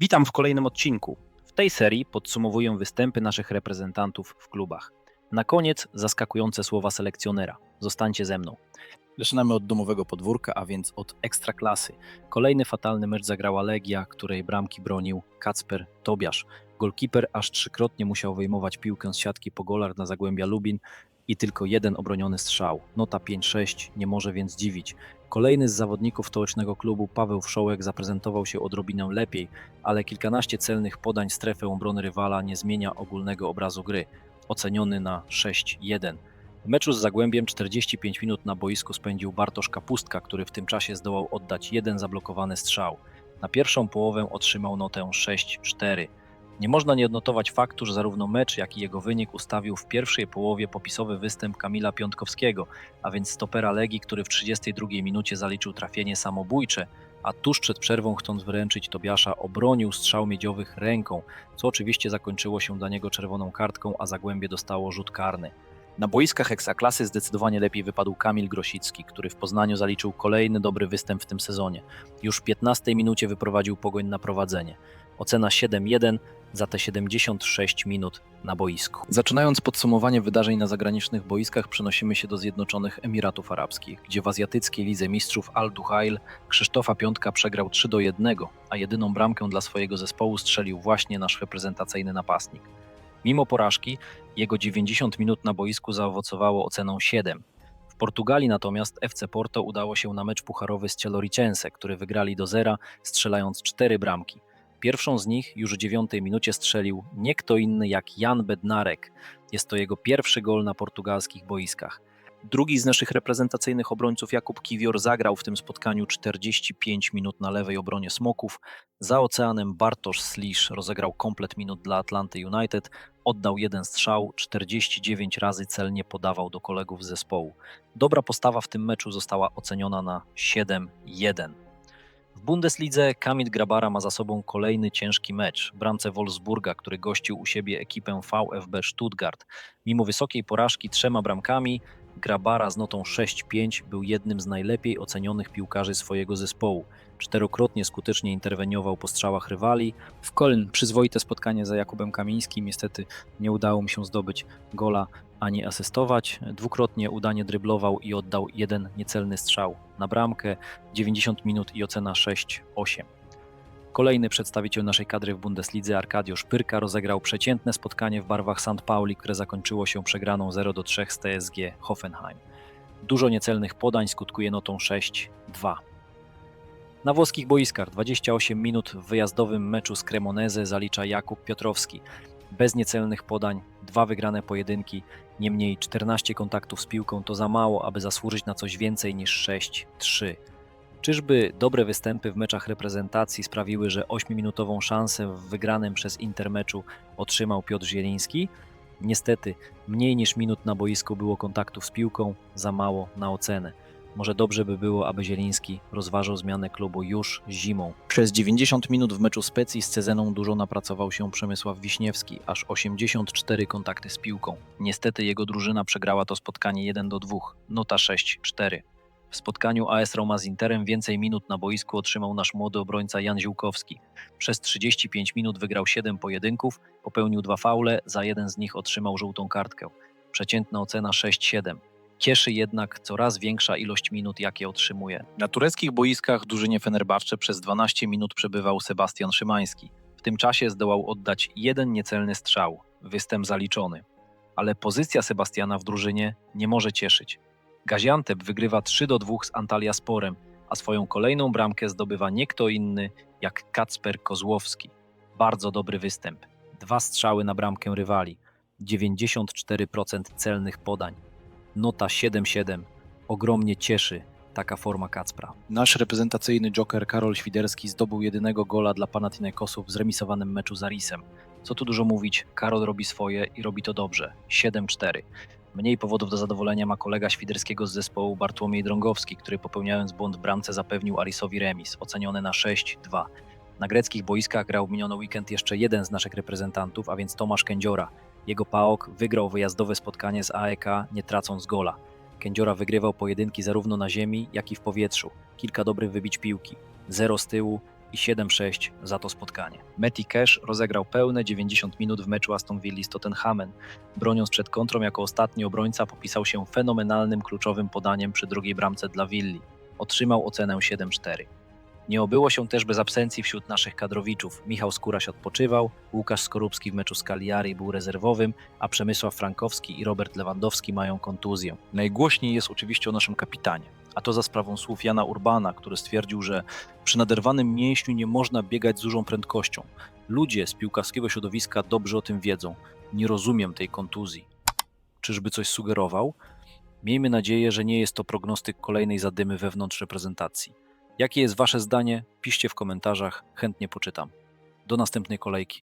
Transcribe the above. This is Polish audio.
Witam w kolejnym odcinku. W tej serii podsumowuję występy naszych reprezentantów w klubach. Na koniec zaskakujące słowa selekcjonera. Zostańcie ze mną. Zaczynamy od domowego podwórka, a więc od ekstraklasy. Kolejny fatalny mecz zagrała Legia, której bramki bronił Kacper Tobiasz. Golkiper aż trzykrotnie musiał wyjmować piłkę z siatki po golach na Zagłębia Lubin i tylko jeden obroniony strzał. Nota 5-6 nie może więc dziwić. Kolejny z zawodników stołecznego klubu, Paweł Wszołek, zaprezentował się odrobinę lepiej, ale kilkanaście celnych podań strefy obrony rywala nie zmienia ogólnego obrazu gry. Oceniony na 6-1. W meczu z Zagłębiem 45 minut na boisku spędził Bartosz Kapustka, który w tym czasie zdołał oddać jeden zablokowany strzał. Na pierwszą połowę otrzymał notę 6-4. Nie można nie odnotować faktu, że zarówno mecz, jak i jego wynik ustawił w pierwszej połowie popisowy występ Kamila Piątkowskiego, a więc stopera Legii, który w 32 minucie zaliczył trafienie samobójcze, a tuż przed przerwą, chcąc wręczyć Tobiasza, obronił strzał miedziowych ręką, co oczywiście zakończyło się dla niego czerwoną kartką, a Zagłębie dostało rzut karny. Na boiskach Ekstraklasy zdecydowanie lepiej wypadł Kamil Grosicki, który w Poznaniu zaliczył kolejny dobry występ w tym sezonie. Już w 15 minucie wyprowadził Pogoń na prowadzenie. Ocena 7-1 za te 76 minut na boisku. Zaczynając podsumowanie wydarzeń na zagranicznych boiskach, przenosimy się do Zjednoczonych Emiratów Arabskich, gdzie w azjatyckiej lidze mistrzów Al Duhail Krzysztofa Piątka przegrał 3 do 1, a jedyną bramkę dla swojego zespołu strzelił właśnie nasz reprezentacyjny napastnik. Mimo porażki, jego 90 minut na boisku zaowocowało oceną 7. W Portugalii natomiast FC Porto udało się na mecz pucharowy z Cieloricense, który wygrali do zera, strzelając 4 bramki. Pierwszą z nich już w dziewiątej minucie strzelił nie kto inny jak Jan Bednarek. Jest to jego pierwszy gol na portugalskich boiskach. Drugi z naszych reprezentacyjnych obrońców Jakub Kiwior zagrał w tym spotkaniu 45 minut na lewej obronie Smoków. Za oceanem Bartosz Slisz rozegrał komplet minut dla Atlanty United, oddał jeden strzał, 49 razy celnie podawał do kolegów z zespołu. Dobra postawa w tym meczu została oceniona na 7-1. W Bundeslidze Kamil Grabara ma za sobą kolejny ciężki mecz bramce Wolfsburga, który gościł u siebie ekipę VfB Stuttgart. Mimo wysokiej porażki trzema bramkami, Grabara z notą 6-5 był jednym z najlepiej ocenionych piłkarzy swojego zespołu. Czterokrotnie skutecznie interweniował po strzałach rywali. W Köln przyzwoite spotkanie za Jakubem Kamińskim. Niestety nie udało mu się zdobyć gola ani asystować. Dwukrotnie udanie dryblował i oddał jeden niecelny strzał na bramkę. 90 minut i ocena 6-8. Kolejny przedstawiciel naszej kadry w Bundeslidze, Arkadiusz Pyrka, rozegrał przeciętne spotkanie w barwach St. Pauli, które zakończyło się przegraną 0-3 z TSG Hoffenheim. Dużo niecelnych podań skutkuje notą 6-2. Na włoskich boiskach 28 minut w wyjazdowym meczu z Cremoneze zalicza Jakub Piotrowski. Bez niecelnych podań, dwa wygrane pojedynki, niemniej 14 kontaktów z piłką to za mało, aby zasłużyć na coś więcej niż 6-3. Czyżby dobre występy w meczach reprezentacji sprawiły, że 8-minutową szansę w wygranym przez Inter meczu otrzymał Piotr Zieliński? Niestety, mniej niż minut na boisku było kontaktów z piłką, za mało na ocenę. Może dobrze by było, aby Zieliński rozważył zmianę klubu już zimą. Przez 90 minut w meczu Specji z Cezeną dużo napracował się Przemysław Wiśniewski, aż 84 kontakty z piłką. Niestety jego drużyna przegrała to spotkanie 1 do 2, nota 6-4. W spotkaniu AS Roma z Interem więcej minut na boisku otrzymał nasz młody obrońca Jan Ziółkowski. Przez 35 minut wygrał 7 pojedynków, popełnił dwa faule, za jeden z nich otrzymał żółtą kartkę. Przeciętna ocena 6-7. Cieszy jednak coraz większa ilość minut, jakie otrzymuje. Na tureckich boiskach drużynie Fenerbahce przez 12 minut przebywał Sebastian Szymański. W tym czasie zdołał oddać jeden niecelny strzał, występ zaliczony. Ale pozycja Sebastiana w drużynie nie może cieszyć. Gaziantep wygrywa 3 do 2 z Antalya Sporem, a swoją kolejną bramkę zdobywa nie kto inny jak Kacper Kozłowski. Bardzo dobry występ. Dwa strzały na bramkę rywali, 94% celnych podań. Nota 7-7. Ogromnie cieszy taka forma Kacpra. Nasz reprezentacyjny joker Karol Świderski zdobył jedynego gola dla Panathinaikosów w zremisowanym meczu z Arisem. Co tu dużo mówić, Karol robi swoje i robi to dobrze. 7-4. Mniej powodów do zadowolenia ma kolega Świderskiego z zespołu Bartłomiej Drągowski, który popełniając błąd bramce zapewnił Arisowi remis, oceniony na 6-2. Na greckich boiskach grał miniony weekend jeszcze jeden z naszych reprezentantów, a więc Tomasz Kędziora. Jego PAOK wygrał wyjazdowe spotkanie z AEK, nie tracąc gola. Kędziora wygrywał pojedynki zarówno na ziemi, jak i w powietrzu. Kilka dobrych wybić piłki. Zero z tyłu, i 7-6 za to spotkanie. Matty Cash rozegrał pełne 90 minut w meczu Aston Villa z Tottenhamem. Broniąc przed kontrą jako ostatni obrońca popisał się fenomenalnym kluczowym podaniem przy drugiej bramce dla Willi. Otrzymał ocenę 7-4. Nie obyło się też bez absencji wśród naszych kadrowiczów. Michał Skóraś odpoczywał, Łukasz Skorupski w meczu z Cagliari był rezerwowym, a Przemysław Frankowski i Robert Lewandowski mają kontuzję. Najgłośniej jest oczywiście o naszym kapitanie, a to za sprawą słów Jana Urbana, który stwierdził, że przy naderwanym mięśniu nie można biegać z dużą prędkością. Ludzie z piłkarskiego środowiska dobrze o tym wiedzą. Nie rozumiem tej kontuzji. Czyżby coś sugerował? Miejmy nadzieję, że nie jest to prognostyk kolejnej zadymy wewnątrz reprezentacji. Jakie jest Wasze zdanie? Piszcie w komentarzach, chętnie poczytam. Do następnej kolejki.